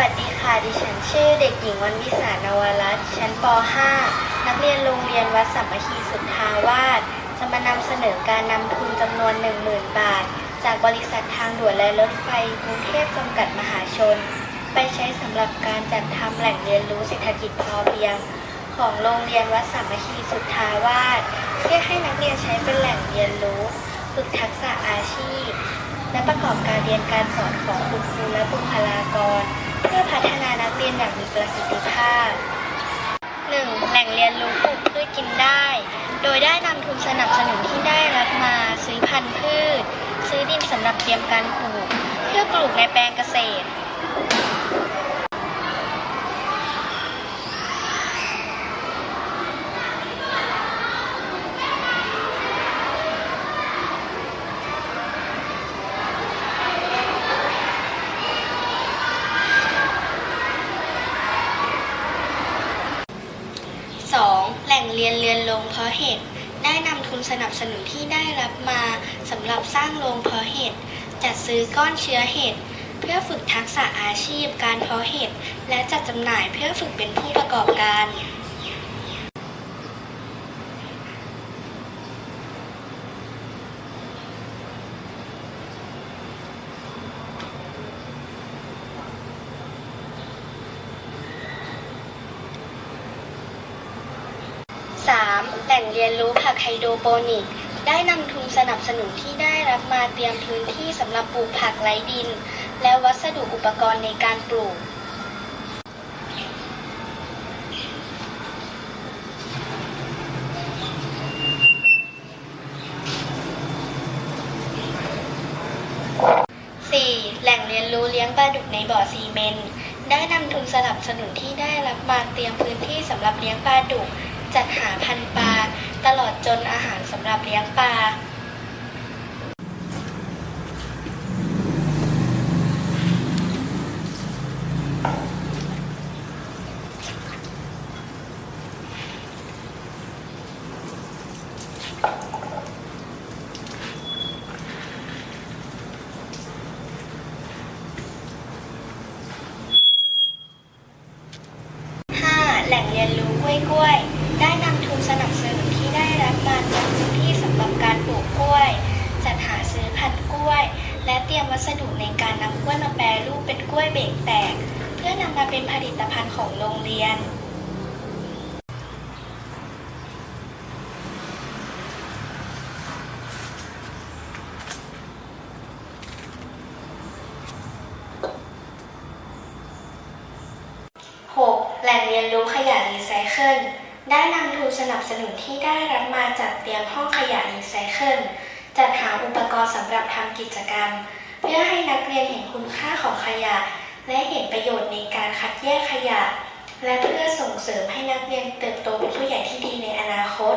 วัสดีค่ะ ดิฉันชื่อเด็กหญิงวันวิสานวรัตน์ชั้นป .5 นักเรียนโรงเรียนวัดสามัคคีสุทธาวาสจะมานำเสนอการนำทุนจำนวน 10,000 บาท จากบริษัททางด่วนและรถไฟกรุงเทพจำกัดมหาชน ไปใช้สำหรับการจัดทำแหล่งเรียนรู้เศรษฐกิจพอเพียง ของโรงเรียนวัดสามัคคีสุทธาวาสเพื่อให้นักเรียนใช้เป็นแหล่งเรียนรู้ ฝึกทักษะอาชีพ และประกอบการเรียนการสอนของคุณครูและบุคลากร เพื่อพัฒ นานักเรียนอย่างมีประสิทธิภาพ 1. แหล่งเรียนรู้ปลูกพืชกินได้ โดยได้นำทุนสนับสนุนที่ได้รับมาซื้อพันธุ์พืช ซื้อดินสำหรับเตรียมการปลูก เพื่อปลูกในแปลงเกษตร 2. แหล่งเรียนเรียนโรงเพาะเห็ดได้นำทุนสนับสนุนที่ได้รับมาสำหรับสร้างโรงเพาะเห็ดจัดซื้อก้อนเชื้อเห็ดเพื่อฝึกทักษะอาชีพการเพาะเห็ดและจัดจำหน่ายเพื่อฝึกเป็นผู้ประกอบการ 3. แหล่งเรียนรู้ผักไฮโดรโปนิก ได้นำทุนสนับสนุนที่ได้รับมาเตรียมพื้นที่สำหรับปลูกผักไร้ดิน และวัสดุอุปกรณ์ในการปลูก 4. แหล่งเรียนรู้เลี้ยงปลาดุกในบ่อซีเมนต์ ได้นำทุนสนับสนุนที่ได้รับมาเตรียมพื้นที่สำหรับเลี้ยงปลาดุก จัดหาพันธุ์ปลา ตลอดจนอาหารสำหรับเลี้ยงปลา 5. แหล่งเรียนรู้กล้วยกล้วย ได้นำทุนสนับสนุนที่ได้รับมาจากพื้นที่สำหรับการปลูกกล้วย จัดหาซื้อพันธุ์กล้วย และเตรียมวัสดุในการนำกล้วยมาแปรรูปเป็นกล้วยเบรกแตก เพื่อนำมาเป็นผลิตภัณฑ์ของโรงเรียน 6. แหล่งเรียนรู้ขยะรีไซเคิล ได้นำทุนสนับสนุนที่ได้รับมาจัดเตรียมห้องขยะรีไซเคิล จัดหาอุปกรณ์สำหรับทำกิจกรรม เพื่อให้นักเรียนเห็นคุณค่าของขยะ และเห็นประโยชน์ในการคัดแยกขยะ และเพื่อส่งเสริมให้นักเรียนเติบโตเป็นผู้ใหญ่ที่ดีในอนาคต